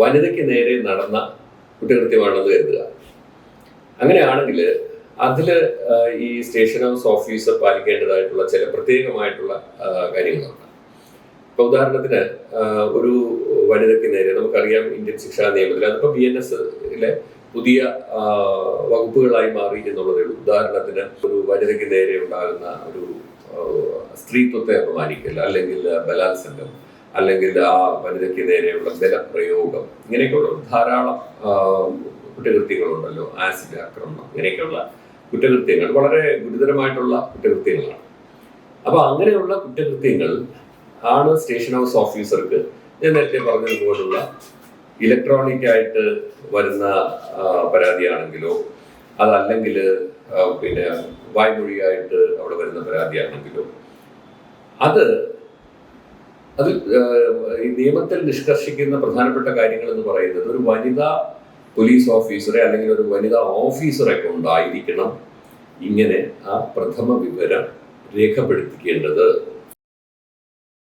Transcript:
വനിതയ്ക്ക് നേരെ നടന്ന കുറ്റകൃത്യമാണെന്ന് കരുതുക. അങ്ങനെയാണെങ്കിൽ അതിൽ ഈ സ്റ്റേഷൻ ഹൗസ് ഓഫീസർ പാലിക്കേണ്ടതായിട്ടുള്ള ചില പ്രത്യേകമായിട്ടുള്ള കാര്യങ്ങളുണ്ട്. ഇപ്പൊ ഉദാഹരണത്തിന് ഒരു വനിതയ്ക്ക് നേരെ നമുക്കറിയാം ഇന്ത്യൻ ശിക്ഷാ നിയമത്തിൽ അതിപ്പോ ബി എൻ എസിലെ പുതിയ വകുപ്പുകളായി മാറി എന്നുള്ളതേ ഉള്ളൂ. ഉദാഹരണത്തിന് ഒരു വനിതയ്ക്ക് നേരെ ഉണ്ടാകുന്ന ഒരു സ്ത്രീത്വത്തെ അപമാനിക്കൽ അല്ലെങ്കിൽ ബലാത്സംഗം അല്ലെങ്കിൽ ആ വനിതയ്ക്ക് നേരെയുള്ള ബലപ്രയോഗം ഇങ്ങനെയൊക്കെയുള്ള ധാരാളം കുറ്റകൃത്യങ്ങളുണ്ടല്ലോ ആസിഡ് ആക്രമണം ഇങ്ങനെയൊക്കെയുള്ള കുറ്റകൃത്യങ്ങൾ വളരെ ഗുരുതരമായിട്ടുള്ള കുറ്റകൃത്യങ്ങളാണ്. അപ്പൊ അങ്ങനെയുള്ള കുറ്റകൃത്യങ്ങൾ ആണ് സ്റ്റേഷൻ ഹൗസ് ഓഫീസർക്ക് ഞാൻ നേരത്തെ പറഞ്ഞതുപോലുള്ള ഇലക്ട്രോണിക് ആയിട്ട് വരുന്ന പരാതിയാണെങ്കിലോ അതല്ലെങ്കിൽ പിന്നെ വായ്മൊഴിയായിട്ട് അവിടെ വരുന്ന പരാതിയാണെങ്കിലോ അത് അത് ഈ നിയമത്തിൽ നിഷ്കർഷിക്കുന്ന പ്രധാനപ്പെട്ട കാര്യങ്ങൾ എന്ന് പറയുന്നത് ഒരു വനിതാ പോലീസ് ഓഫീസറെ അല്ലെങ്കിൽ ഒരു വനിതാ ഓഫീസറെ കൊണ്ടായിരിക്കണം ഇങ്ങനെ ആ പ്രഥമ വിവരം രേഖപ്പെടുത്തിക്കേണ്ടത്.